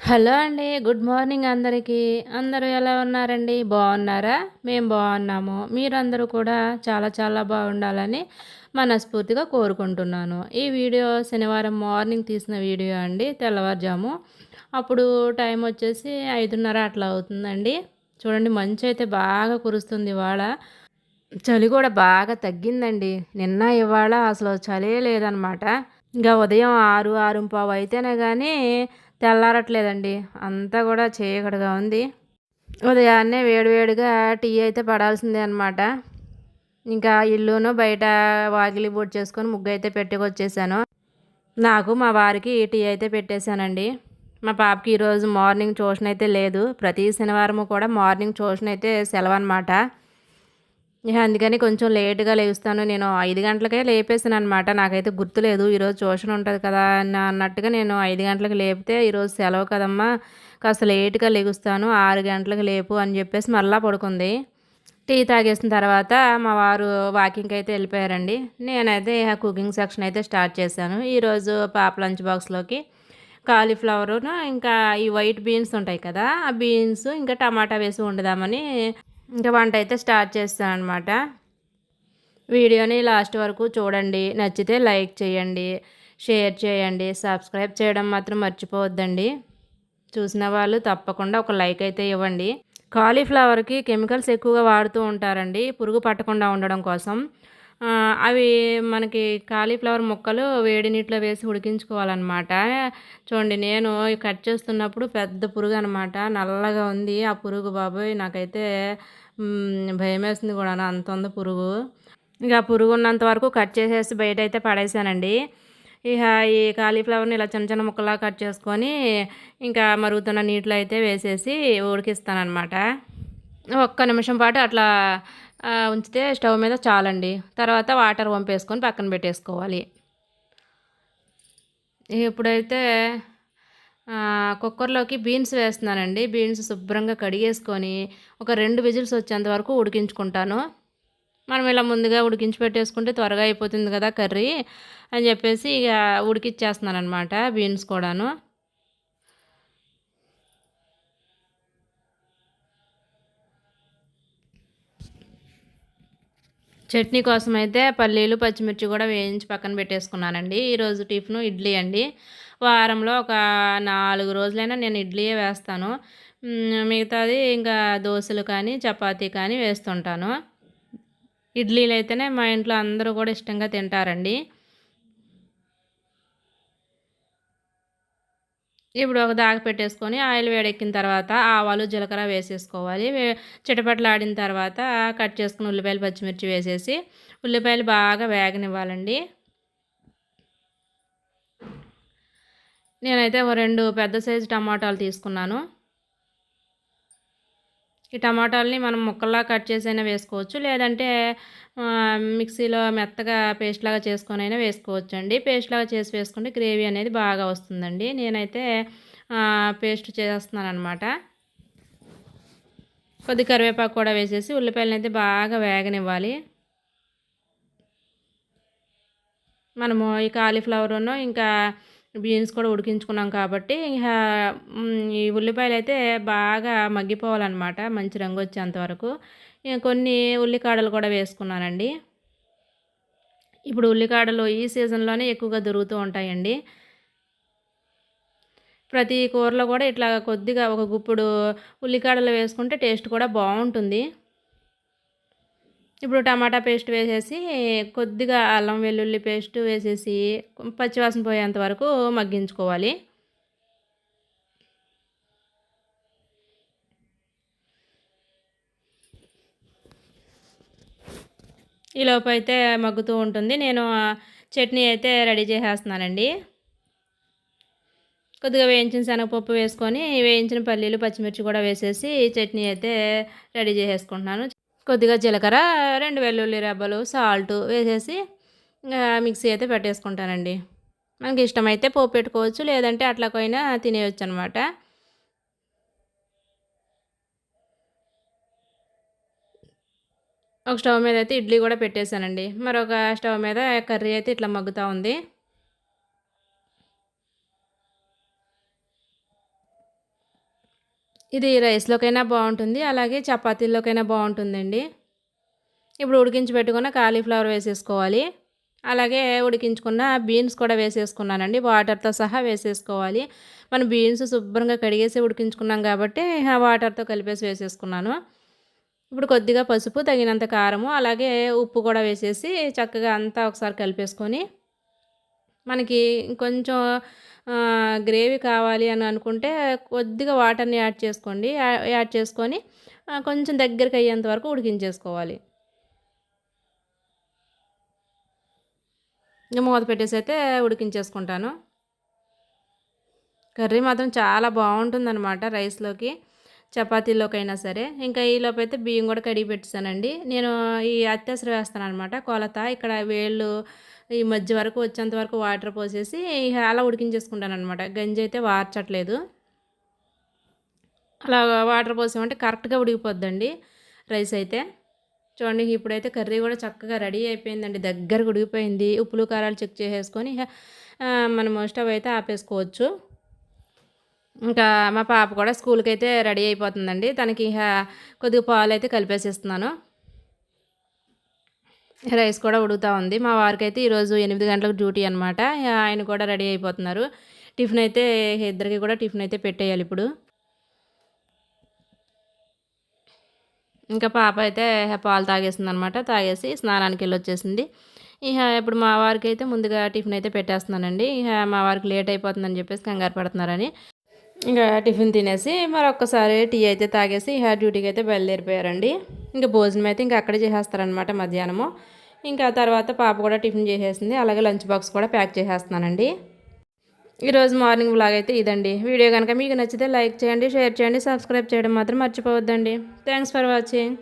Hello అండి good morning అందరికీ. అందరూ ఎలా ఉన్నారండి? బాగున్నారా? మేము బాగున్నాము. మీరందరూ కూడా చాలా చాలా బాగుండాలని మనస్ఫూర్తిగా కోరుకుంటున్నాను. ఈ వీడియో శనివారం మార్నింగ్ తీసిన వీడియో అండి తెల్లవారుజాము. అప్పుడు టైం వచ్చేసి ఐదున్నర అట్లా అవుతుందండి. చూడండి మంచు అయితే బాగా కురుస్తుంది ఇవాళ. చలి కూడా బాగా తగ్గిందండి. నిన్న ఇవాళ అసలు చలే లేదనమాట. ఇంకా ఉదయం ఆరు ఆరు పావు అయితేనే కానీ తెల్లారట్లేదండి. అంతా కూడా చీకటిగా ఉంది. ఉదయాన్నే వేడివేడిగా టీ అయితే పడాల్సిందే అనమాట ఇంకా ఇల్లును బయట వాకిలి బూట్ చేసుకొని ముగ్గు అయితే పెట్టుకొచ్చేసాను. నాకు మా వారికి టీ అయితే పెట్టేశానండి. మా పాపకి ఈరోజు మార్నింగ్ ట్యూషన్ అయితే లేదు. ప్రతి శనివారం కూడా మార్నింగ్ ట్యూషన్ అయితే సెలవు అనమాట ఇక అందుకని కొంచెం లేట్గా లేస్తాను. నేను ఐదు గంటలకే లేపేసాను అనమాట నాకైతే గుర్తులేదు ఈరోజు ట్యూషన్ ఉంటుంది కదా అన్నట్టుగా నేను ఐదు గంటలకు లేపితే ఈరోజు సెలవు కదమ్మా కాస్త లేట్గా లెగుస్తాను ఆరు గంటలకు లేపు అని చెప్పేసి మళ్ళా పడుకుంది. టీ తాగేసిన తర్వాత మా వారు వాకింగ్కి అయితే వెళ్ళిపోయారండి. నేనైతే కుకింగ్ సెక్షన్ అయితే స్టార్ట్ చేశాను. ఈరోజు పాప లంచ్ బాక్స్లోకి కాలీఫ్లవరును ఇంకా ఈ వైట్ బీన్స్ ఉంటాయి కదా ఆ బీన్స్ ఇంకా టమాటా వేసి వండుదామని ఇంకా వంట అయితే స్టార్ట్ చేస్తాను అనమాట వీడియోని లాస్ట్ వరకు చూడండి నచ్చితే లైక్ చేయండి షేర్ చేయండి సబ్స్క్రైబ్ చేయడం మాత్రం మర్చిపోవద్దండి. చూసిన వాళ్ళు తప్పకుండా ఒక లైక్ అయితే ఇవ్వండి. కాలీఫ్లవర్కి కెమికల్స్ ఎక్కువగా వాడుతూ ఉంటారండి పురుగు పట్టకుండా ఉండడం కోసం. అవి మనకి కాలీఫ్లవర్ ముక్కలు వేడి నీటిలో వేసి ఉడికించుకోవాలన్నమాట. చూడండి నేను కట్ చేస్తున్నప్పుడు పెద్ద పురుగు అనమాట నల్లగా ఉంది ఆ పురుగు బాబోయ్ నాకైతే భయం వేస్తుంది కూడా అంత ఉంది పురుగు. ఇక పురుగు ఉన్నంత వరకు కట్ చేసేసి బయట అయితే పడేసానండి. ఇక ఈ కాలీఫ్లవర్ని ఇలా చిన్న చిన్న ముక్కలా కట్ చేసుకొని ఇంకా మరుగుతున్న నీటిలో అయితే వేసేసి ఉడికిస్తానమాట ఒక్క నిమిషం పాటు అట్లా ఉంచితే స్టవ్ మీద చాలండి. తర్వాత వాటర్ వంపేసుకొని పక్కన పెట్టేసుకోవాలి. ఇప్పుడైతే కుక్కర్లోకి బీన్స్ వేస్తున్నానండి. బీన్స్ శుభ్రంగా కడిగేసుకొని ఒక రెండు విజిల్స్ వచ్చేంత వరకు ఉడికించుకుంటాను. మనం ఇలా ముందుగా ఉడికించి పెట్టేసుకుంటే త్వరగా అయిపోతుంది కదా కర్రీ అని చెప్పేసి ఇక ఉడికిచ్చేస్తున్నాను అనమాట బీన్స్ కూడాను. చట్నీ కోసం అయితే పల్లీలు పచ్చిమిర్చి కూడా వేయించి పక్కన పెట్టేసుకున్నానండి. ఈరోజు టిఫిన్ ఇడ్లీ అండి. వారంలో ఒక నాలుగు రోజులైనా నేను ఇడ్లీయే వేస్తాను. మిగతాది ఇంకా దోశలు కానీ చపాతీ కానీ వేస్తుంటాను. ఇడ్లీలు అయితేనే మా ఇంట్లో అందరూ కూడా ఇష్టంగా తింటారండి. ఇప్పుడు ఒక దాగ పెట్టేసుకొని ఆయిల్ వేడెక్కిన తర్వాత ఆవాలు జీలకర్ర వేసేసుకోవాలి. చిటపట్లాడిన తర్వాత కట్ చేసుకుని ఉల్లిపాయలు పచ్చిమిర్చి వేసేసి ఉల్లిపాయలు బాగా వేగనివ్వాలండి. నేనైతే ఒక రెండు పెద్ద సైజు టమాటాలు తీసుకున్నాను. ఈ టమాటాలని మనం ముక్కల్లా కట్ చేసైనా వేసుకోవచ్చు. లేదంటే మిక్సీలో మెత్తగా పేస్ట్ లాగా చేసుకొని అయినా వేసుకోవచ్చు అండి పేస్ట్ లాగా చేసి వేసుకుంటే గ్రేవీ అనేది బాగా వస్తుందండి. నేనైతే పేస్ట్ చేస్తున్నాను అనమాట కొద్ది కరివేపాకు కూడా వేసేసి ఉల్లిపాయలను అయితే బాగా వేగనివ్వాలి. మనము ఈ కాలీఫ్లవర్ను ఇంకా బీన్స్ కూడా ఉడికించుకున్నాం కాబట్టి ఈ ఉల్లిపాయలు అయితే బాగా మగ్గిపోవాలన్నమాట మంచి రంగు వచ్చేంత వరకు. కొన్ని ఉల్లికాడలు కూడా వేసుకున్నానండి. ఇప్పుడు ఉల్లికాడలు ఈ సీజన్లోనే ఎక్కువగా దొరుకుతూ ఉంటాయండి. ప్రతి కూరలో కూడా ఇట్లా కొద్దిగా ఒక గుప్పుడు ఉల్లికాడలు వేసుకుంటే టేస్ట్ కూడా బాగుంటుంది. ఇప్పుడు టమాటా పేస్ట్ వేసేసి కొద్దిగా అల్లం వెల్లుల్లి పేస్ట్ వేసేసి పచ్చివాసన పోయేంత వరకు మగ్గించుకోవాలి. ఈలోపు అయితే మగ్గుతూ ఉంటుంది. నేను చట్నీ అయితే రెడీ చేసేస్తున్నానండి. కొద్దిగా వేయించిన శనగపప్పు వేసుకొని వేయించిన పల్లీలు పచ్చిమిర్చి కూడా వేసేసి చట్నీ అయితే రెడీ చేసేసుకుంటున్నాను. కొద్దిగా జీలకర్ర రెండు వెల్లుల్లి రెబ్బలు సాల్ట్ వేసేసి మిక్సీ అయితే పెట్టేసుకుంటానండి. మనకి ఇష్టమైతే పోపు పెట్టుకోవచ్చు లేదంటే అట్లాకైనా తినేయచ్చు అనమాట ఒక స్టవ్ మీద అయితే ఇడ్లీ కూడా పెట్టేశానండి. మరొక స్టవ్ మీద కర్రీ అయితే ఇట్లా మగ్గుతూ ఉంది. ఇది రైస్లోకైనా బాగుంటుంది అలాగే చపాతీల్లోకైనా బాగుంటుందండి. ఇప్పుడు ఉడికించి పెట్టుకున్న కాలీఫ్లవర్ వేసేసుకోవాలి. అలాగే ఉడికించుకున్న బీన్స్ కూడా వేసేసుకున్నానండి వాటర్తో సహా వేసేసుకోవాలి. మనం బీన్స్ శుభ్రంగా కడిగేసి ఉడికించుకున్నాం కాబట్టి ఆ వాటర్తో కలిపేసి వేసేసుకున్నాను. ఇప్పుడు కొద్దిగా పసుపు తగినంత కారము అలాగే ఉప్పు కూడా వేసేసి చక్కగా అంతా ఒకసారి కలిపేసుకొని మనకి కొంచెం గ్రేవీ కావాలి అని అనుకుంటే కొద్దిగా వాటర్ని యాడ్ చేసుకోండి. యాడ్ చేసుకొని కొంచెం దగ్గరికి అయ్యేంత వరకు ఉడికించేసుకోవాలి. మూత పెట్టేసి అయితే ఉడికించేసుకుంటాను. కర్రీ మాత్రం చాలా బాగుంటుందన్నమాట రైస్లోకి చపాతీలోకైనా సరే. ఇంకా ఈలోపు అయితే బియ్యం కూడా కడిగి పెట్టేశానండి. నేను ఈ అత్యవసరం వేస్తాను అనమాట కొలత ఇక్కడ వేళ్ళు ఈ మధ్య వరకు వచ్చేంత వరకు వాటర్ పోసేసి అలా ఉడికించేసుకుంటాను అనమాట గంజి అయితే వార్చట్లేదు. అలా వాటర్ పోసామంటే కరెక్ట్గా ఉడికిపోద్దండి రైస్ అయితే. చూడండి ఇప్పుడైతే కర్రీ కూడా చక్కగా రెడీ అయిపోయిందండి. దగ్గరకు ఉడికిపోయింది. ఉప్పులు కారాలు చెక్ చేసేసుకొని మనం స్టవ్ అయితే ఆపేసుకోవచ్చు. ఇంకా మా పాప కూడా స్కూల్కి అయితే రెడీ అయిపోతుందండి. తనకి కొద్దిగా పాలు అయితే కలిపేసేస్తున్నాను. రైస్ కూడా ఉడుకుతూ ఉంది. మా వారికి అయితే ఈరోజు ఎనిమిది గంటలకు డ్యూటీ అనమాట ఆయన కూడా రెడీ అయిపోతున్నారు. టిఫిన్ అయితే ఇద్దరికి కూడా టిఫిన్ అయితే పెట్టేయాలి ఇప్పుడు. ఇంకా పాప అయితే పాలు తాగేసింది అనమాట తాగేసి స్నానానికి వెళ్ళి వచ్చేసింది ఇక ఇప్పుడు మా వారికి అయితే ముందుగా టిఫిన్ అయితే పెట్టేస్తున్నానండి. ఇక మా వారికి లేట్ అయిపోతుందని చెప్పేసి కంగారు పడుతున్నారని. ఇంకా టిఫిన్ తినేసి మరొకసారి టీ అయితే తాగేసి హ్యా డ్యూటీకి అయితే బయలుదేరిపోయారండి. ఇంకా భోజనం అయితే ఇంకా అక్కడే చేసేస్తారనమాట మధ్యాహ్నము. ఇంకా తర్వాత పాప కూడా టిఫిన్ చేసేసింది. అలాగే లంచ్ బాక్స్ కూడా ప్యాక్ చేసేస్తున్నానండి. ఈరోజు మార్నింగ్ బ్లాగ్ అయితే ఇదండి. వీడియో కనుక మీకు నచ్చితే లైక్ చేయండి షేర్ చేయండి సబ్స్క్రైబ్ చేయడం మాత్రం మర్చిపోవద్దండి. Thanks for watching.